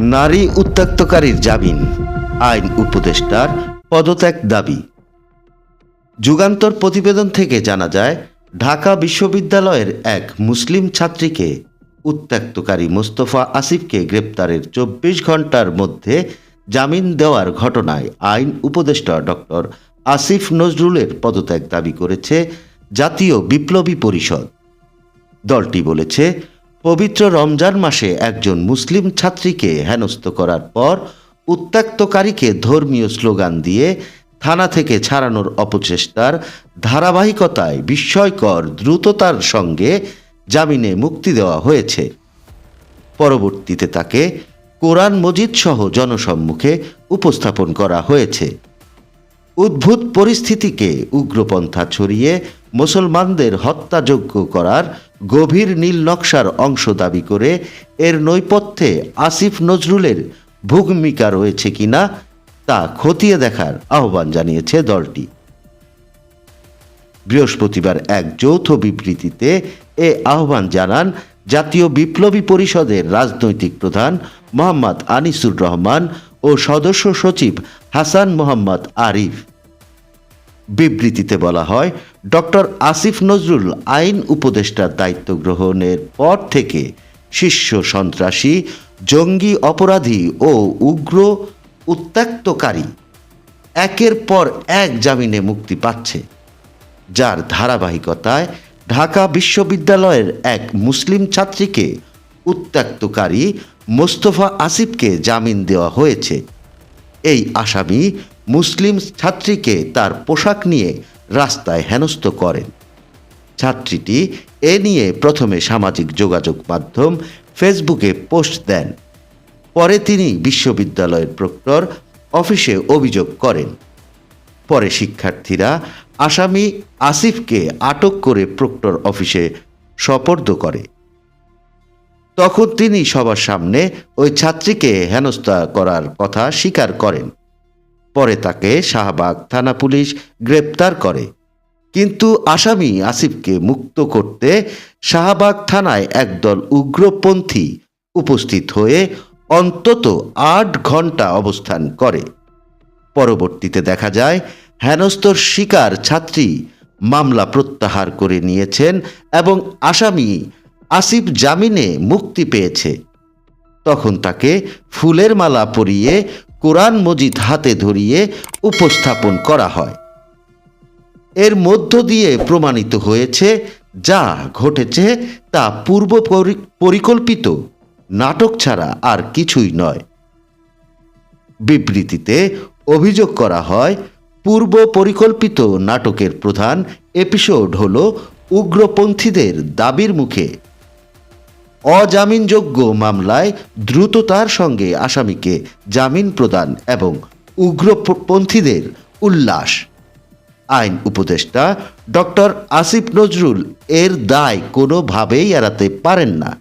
নারী উত্ত্যক্তকারীর জামিন, আইন উপদেষ্টার পদত্যাগ দাবি। যুগান্তর প্রতিবেদন থেকে জানা যায়, ঢাকা বিশ্ববিদ্যালয়ের এক মুসলিম ছাত্রীকে উত্ত্যক্তকারী মোস্তফা আসিফকে গ্রেপ্তারের চব্বিশ ঘণ্টার মধ্যে জামিন দেওয়ার ঘটনায় আইন উপদেষ্টা ডক্টর আসিফ নজরুলের পদত্যাগ দাবি করেছে জাতীয় বিপ্লবী পরিষদ। দলটি বলেছে পবিত্র রমজান মাসে একজন মুসলিম ছাত্রীকে হেনস্থ করার পর উত্ত্যক্তকারীকে ধর্মীয় স্লোগান দিয়ে থানা থেকে ছাড়ানোর অপচেষ্টার ধারাবাহিকতায় বিস্ময়কর দ্রুততার সঙ্গে জামিনে মুক্তি দেওয়া হয়েছে। পরবর্তীতে তাকে কোরআন মজিদ সহ জনসম্মুখে উপস্থাপন করা হয়েছে। উদ্ভূত পরিস্থিতিকে উগ্রপন্থা ছড়িয়ে মুসলমানদের হত্যাযোগ্য করার গভীর নীল নকশার অংশ দাবি করে এর নৈপথ্যে আসিফ নজরুলের ভূমিকা রয়েছে কিনা তা খতিয়ে দেখার আহ্বান জানিয়েছে দলটি। বৃহস্পতিবার এক যৌথ বিবৃতিতে এ আহ্বান জানান, জাতীয় বিপ্লবী পরিষদের রাজনৈতিক প্রধান মোহাম্মদ আনিসুর রহমান ও সদস্য সচিব হাসান মোহাম্মদ আরিফ। বিবৃতিতে বলা হয়, ডক্টর আসিফ নজরুল আইন উপদেষ্টার দায়িত্ব গ্রহণের পর থেকে শীর্ষ সন্ত্রাসী, জঙ্গি অপরাধী ও উগ্র উত্ত্যক্তকারী একের পর এক জামিনে মুক্তি পাচ্ছে। যার ধারাবাহিকতায় ঢাকা বিশ্ববিদ্যালয়ের এক মুসলিম ছাত্রীকে উত্ত্যক্তকারী মোস্তফা আসিফকে জামিন দেওয়া হয়েছে। এই আসামি মুসলিম ছাত্রীকে তার পোশাক নিয়ে রাস্তায় হেনস্থ করেন। ছাত্রীটি এ নিয়ে প্রথমে সামাজিক যোগাযোগ মাধ্যম ফেসবুকে পোস্ট দেন। পরে তিনি বিশ্ববিদ্যালয়ের প্রক্টর অফিসে অভিযোগ করেন। পরে শিক্ষার্থীরা আসামি আসিফকে আটক করে প্রক্টর অফিসে সপর্দ করে। তখন তিনি সবার সামনে ওই ছাত্রীকে হেনস্থা করার কথা স্বীকার করেন। পরে তাকে শাহবাগ থানা পুলিশ গ্রেপ্তার করে। কিন্তু আসামি আসিফকে মুক্ত করতে শাহবাগ থানায় একদল উগ্রপন্থী উপস্থিত হয়ে অন্তত আট ঘণ্টা অবস্থান করে। পরবর্তীতে দেখা যায় হেনস্তর শিকার ছাত্রী মামলা প্রত্যাহার করে নিয়েছেন এবং আসামি আসিফ জামিনে মুক্তি পেয়েছে। তখন তাকে ফুলের মালা পরিয়ে কোরআন মজিদ হাতে ধরিয়ে উপস্থাপন করা হয়। এর মধ্য দিয়ে প্রমাণিত হয়েছে যা ঘটেছে তা পূর্ব পরি- পরিকল্পিত, নাটক ছাড়া আর কিছুই নয়। বিবৃতিতে অভিযোগ করা হয়, পূর্ব পরিকল্পিত নাটকের প্রধান এপিসোড হল উগ্রপন্থীদের দাবির মুখে অজামিনযোগ্য মামলায় দ্রুততার সঙ্গে আসামিকে জামিন প্রদান এবং উগ্রপন্থীদের উল্লাস। আইন উপদেষ্টা ডক্টর আসিফ নজরুল এর দায় কোনোভাবেই এড়াতে পারেন না।